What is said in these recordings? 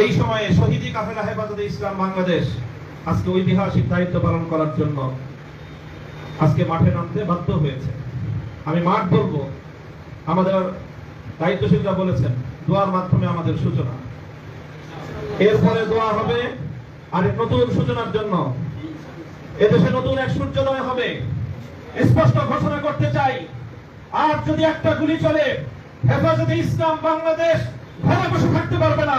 এই সময়ে শহীদি কাফেলা হেফাজতে ইসলাম বাংলাদেশ আজকে ঐতিহাসিক দায়িত্ব পালন করার জন্য আজকে মাঠে নামতে বাধ্য হয়েছে। আমি মাঠ বলব আমাদের দায়িত্বশীলরা বলেছেন, দোয়ার মাধ্যমে আমাদের সূচনা। এরপরে দোয়া হবে আর নতুন সূচনার জন্য। এদেশে নতুন এক সূর্যোদয় হবে। স্পষ্ট ঘোষণা করতে চাই, আর যদি একটা গুলি চলে, হেফাজতে ইসলাম বাংলাদেশ ঘরে বসে থাকতে পারবে না।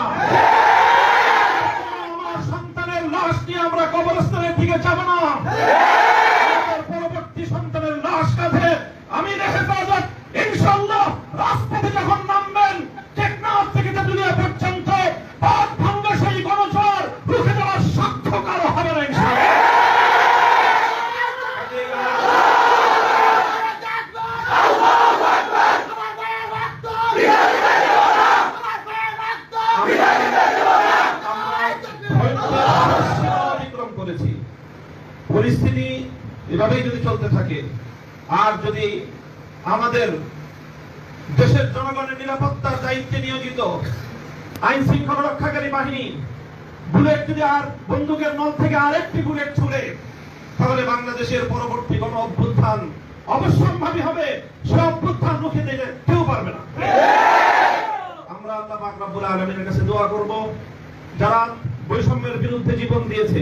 করেছি পরিস্থিতি এভাবেই যদি চলতে থাকে, আর যদি আমাদের দেশের জনগণের নিরাপত্তার দায়িত্বে নিয়োজিত আইন শৃঙ্খলা রক্ষাকারী বাহিনী বুলেট যদি আর বন্দুকের নল থেকে আরেকটি বুলেট ছুড়ে, তাহলে বাংলাদেশের পরবর্তী গণ অভ্যুত্থান অবশ্যম্ভাবী হবে। সে অভ্যুত্থান রুখে দিলে কেউ পারবে না। আমরা আল্লাহ পাক রব্বুল কাছে দোয়া করব, যারা বৈষম্যের বিরুদ্ধে জীবন দিয়েছে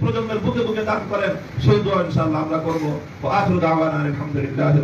দান করেন সেই দোয়া ইনশাআল্লাহ আমরা করব। আলহামদুলিল্লাহি